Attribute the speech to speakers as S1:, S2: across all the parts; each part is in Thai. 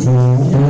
S1: Mm-hmm.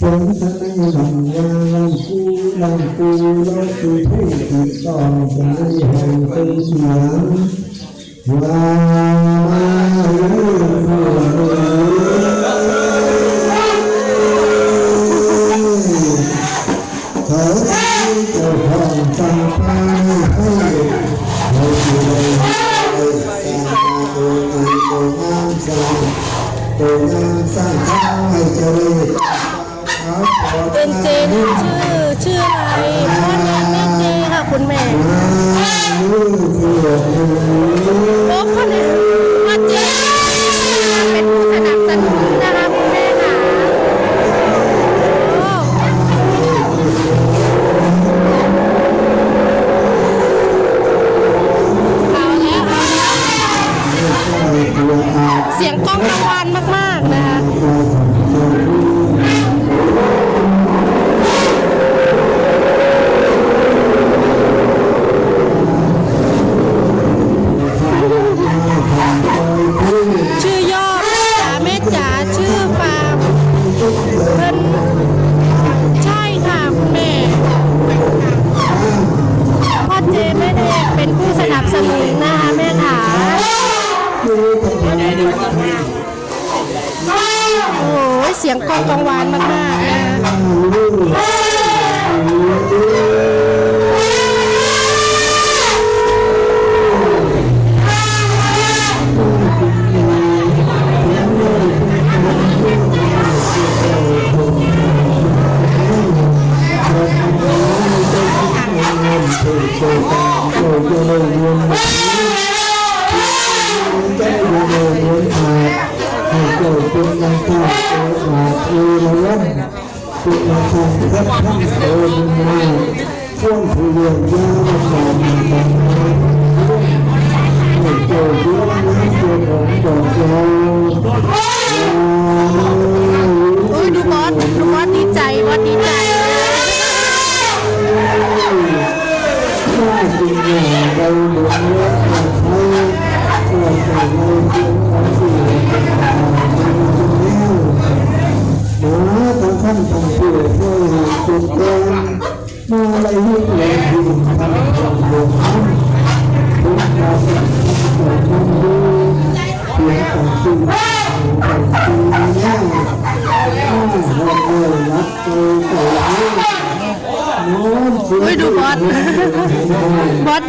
S1: สงสัย
S2: ใน
S1: ลำยาลำคูลำคูลำคูผู้ติดต่อใจให้เป็นเสียงว่า
S2: มาเลย คุณแม่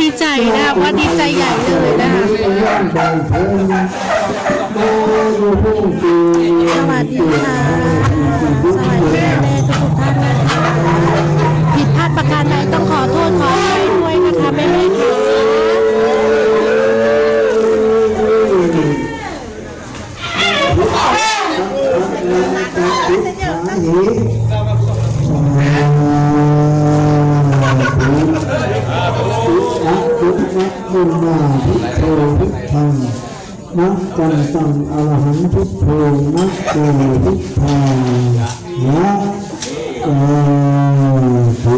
S2: ดีใจ
S1: นะคะว่าดีใจให
S2: ญ่เลยนะคะสวัสดีค่ะสวัสดีแม่ทุกท่านนะคะผิดพลาดประการใดต้องขอโทษขออภัยด้วยนะคะแม่แม่ค่ะ
S1: มักกันตังอรหันพุทโธมัโกพุทายะโอทุ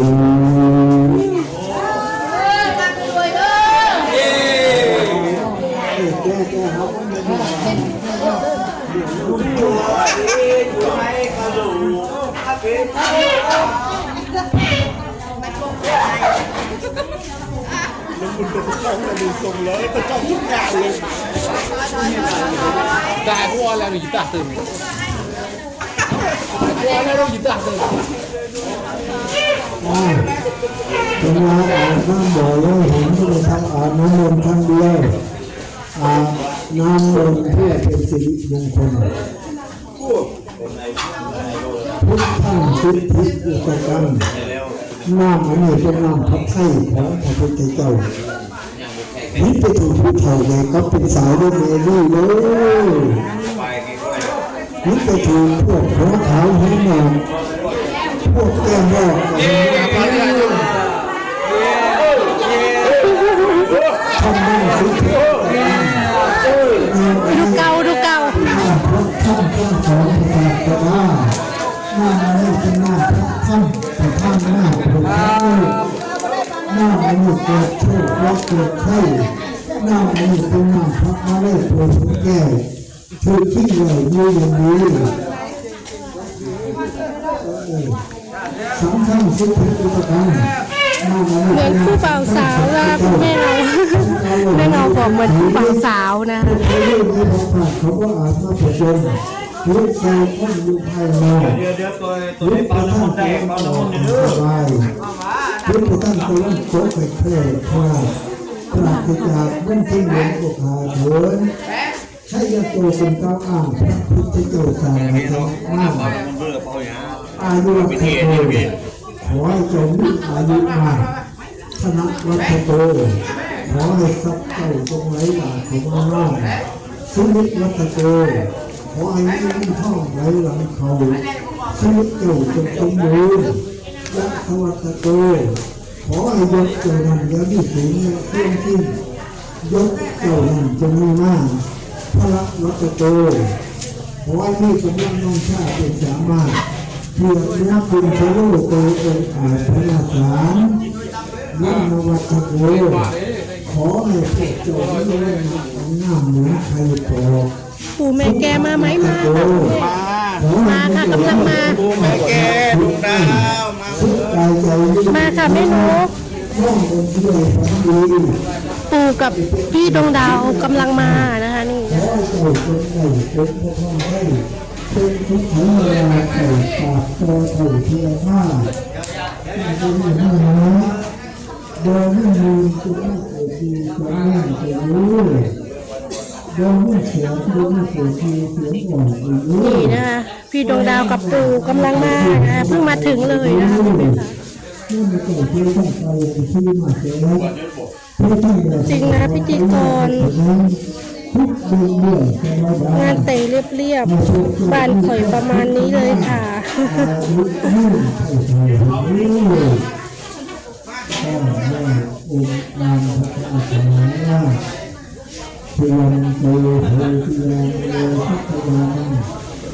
S1: ะต้มาดูทรง
S3: เลยจะต้องทุกอย่างเลย Dai, vuole la vita. Vuole la vita.
S2: เป็นงานอ่านน้ำบ่อเลยเห็นที่เราทำอ่านน้ำมนต์ทั้งเดียวอ่านน้ำมนต์เพื่อเป็นสิริมงคลพุทธังสิทธิอุตกังน้ำอันนี้เป็นน้ำพระไทยของพระพุทธเจ้า นี่ไปถูกผู้เฒ่าเลยก็เป็นสาวด้วยเมลี่เลยนี่ไปถูกพวกหัวขาวหัวหนองพวกแก้มรอกทำได้สิทธิ
S1: ดูเก่าดูเก่า
S2: ท่านท่านสอนพระศาสดาหน้านี้เป็นหน้าท่านพระท่านหน้าพระท่า นหน้านี้เกิดโชคและเกิดไข้หน้านี้เป็นน้าพระอะไรโปรดแก้คือคิดเลยมีอย่างนี้สำคัญสุดที่อุปการหน้านี้
S1: เหมือนคู่บ่าวสาวนะแม่เราแม่เราบอกเหมือนคู่บ่าวสาวนะ
S2: เขาเรื่องนี้ของผ่านเขาก็อาจมาผจญลูกชายท่านอยู่ภายน
S4: เดี๋ยวเดี๋ยวตัวตัวนี้เปล่าน้ำมันแดงเปล่าน้ำมัน เนื้อ
S2: สบายพุทธตั้งตัวโคไปเพื่อพระพระกิจจากมุ่งทิ้งลงอกหาเถินใช้ยาโตเป็นเก้าอ้างพระพุทธเจ้าสร้างมาทำมาก
S4: มับอเปล่าอย่าง
S2: อายุวัฒโตขอให้จงมีอายุมากชนะวัฒโตขอให้ทรัพย์เจ้าจงไหลหลากของเราสุนิตวัฒโตขอให้เงินทองไหลหลังเขาชีวิตเจ้าจงสมบูรณ์ ยักษ์วัฒโตขอให้ยกเจ้านั้นยาที่สูงและเครื่องขึ้นยกเจ้านั้นจงมีมากพระวัฒโตขอให้มีกำลังน้องชาติเป็นสามารถเพื่อนักบุญชโลกโตองค์อาจพระราชานยันวัตโกขอให้พวกเจ้าไม่ได้ของามเหมือนใครพอ
S1: ปู่แม่แกมาไหมมาค่ะมาค่ะกำลังมาปู่
S4: แม่แกดวงดาว มา
S1: ค่ะแม่นกปู่กับพี่ดวงดาวกำลังมานะคะนี่
S2: ขอให้เจ้าจงได้เป็นพระพ่อให้เป็นทุกขังเวลาเกิดปากโตเถ่าเทียห้าเป็นอย่างนั้นนะโดยไม่เกิดดีจะไม่จะรู้โดยไม่เสียงโดยไม่เสียงดีเสียอ่อนจะรู้
S1: นี่นะคะ พี่ดวงดาวกับปู่กำลังมานะเพิ่งมาถึงเลยนะคะจริงนะพิธีกร
S2: ทุกเดือนเดือนจะมาได้
S1: งานแต่งเรียบๆบ้านข่อยประมาณนี้เลยค่ะ
S2: อายุยืนไทยไทยนี่ก็ได้องค์การพระอาจารย์ว่าเตโหเพียงโตสักยานมีชีวิตเป็นเองพลังโอเฮหิเพื่อเราเขาเลยเป็นงานที่จะทำมาคือคือคือคือคือคือทุกเจ้าเลยก็จะทุกทางมาพักพักเจ้าจะเป็นการทุกที่รักพัง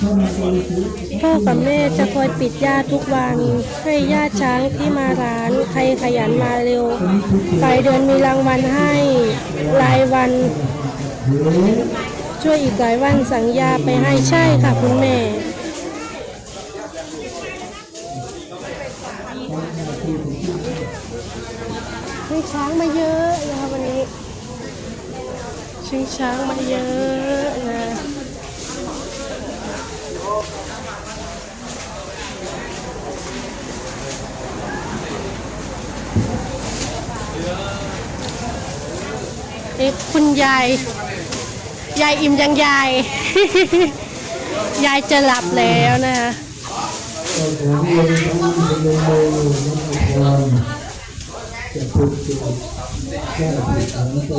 S1: พ่อกับแม่จะคอยปิดย่าทุกวัน ให้ย่าช้างที่มาร้าน ใครขยันมาเร็วปลายเดือนมีรางวัลให้รายวัน ช่วยอีกหลายวันสั่งยาไปให้ใช่ค่ะคุณแม่ชิงช้างมาเยอะนะคะวันนี้ชิงช้างมาเยอะ นี่คุณยาย ยายอิ่มยังยาย ยายจะหลับแล้วนะคะ
S2: เราขอ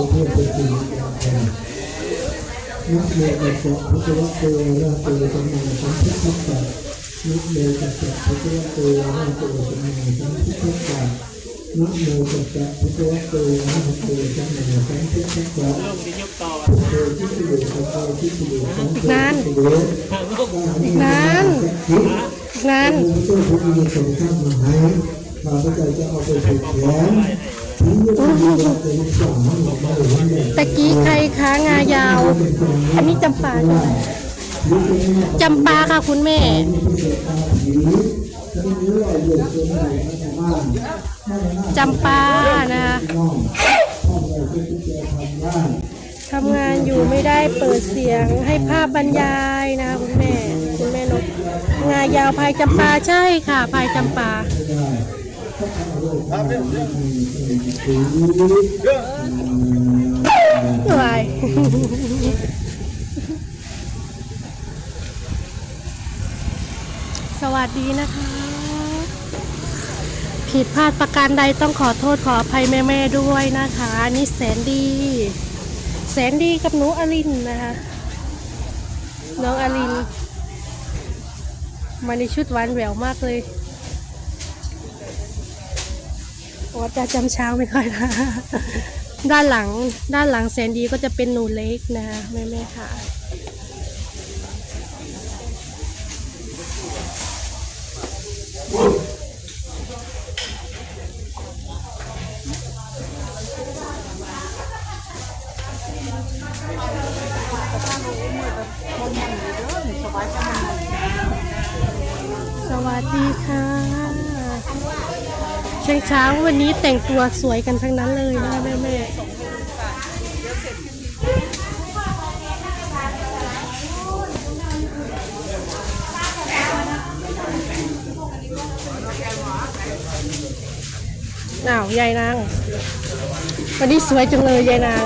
S2: เมกัสพุทธวัตรตัวละตัวสมัยสัมพุทธศาสตร์นึกเรียนกับพุทธวัตรตัวละตัวสมัยสัมพุทธศาสต ร์นึกเรียนกับพุทธวัตรตัวละตัวสมัยสัมพุทธศาสตร์พุทธที่สุดของเราที่สุดของเราที่สุด
S1: อีกนานอีกนาน
S2: พระเจ้าผู้มีสงฆ์ท่านมาให้ข้าพเจ้าจะเอาไปผูกแขนผู
S1: ตะกี้ใครค้างายาว อันนี้จำปาจำปาค่ะคุณแม่ จำปานะคะทำงานอยู่ไม่ได้เปิดเสียงให้ภาพบรรยายนะคะคุณแม่คุณแม่นกงายาวพายจำปาใช่ค่ะพายจำปาอะไรสวัสดีนะคะ ผิดพลาดประการใดต้องขอโทษขออภัยแม่ๆด้วยนะคะนี่แสนดี แสนดีกับหนูอลินนะคะน้องอลิน มาในชุดหวานแหววมากเลยว่าจะจำเช้าไม่ค่อยนะด้านหลังด้านหลังแสนดีก็จะเป็นหนูเล็กนะคะแม่ๆค่ะ สวัสดีค่ะเช้าเช้าๆวันนี้แต่งตัวสวยกันทั้งนั้นเลยนะแม่แม่อ้าวยายนาง วันนี้สวยจังเลยยายนาง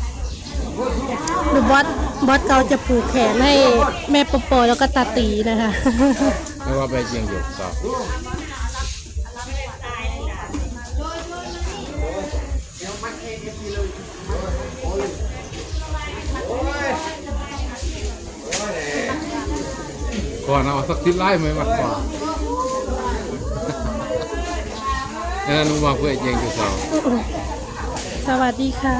S1: อบอสบอสเกาจะผูกแขนให้แม่ปอปอแล้วก็ตาตีนะคะ
S5: ไม่ว่าไปเจียงหยกต่อก่อนเอาสักทิศไล่ไหมมาก่อนนั่นนุ่มมาเพื่อเจียงอยู่สอง
S1: สวัสดีค่ะ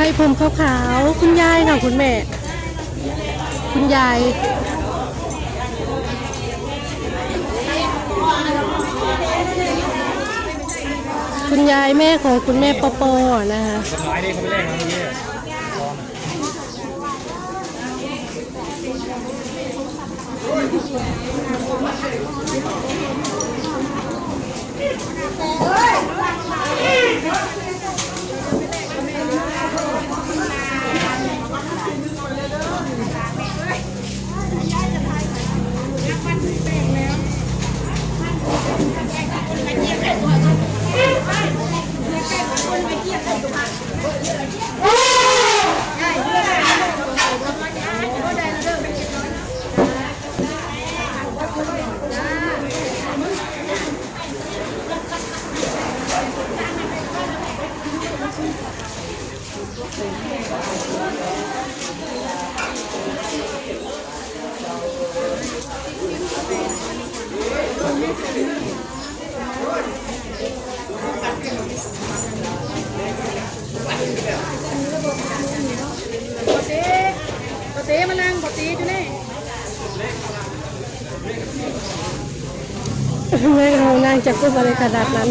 S1: ใครผมขาวๆคุณยายค่ะคุณแม่ คุณยายคุณยายแม่ของคุณแม่ปอปอนะคะ
S4: ขายได้เขาไปแลกมาเมื่อกี้
S6: ปกติ ปกติมานั่งปกติอยู่นี่
S1: แม่เรานั่งจะพูดอะไรขนาดนั้น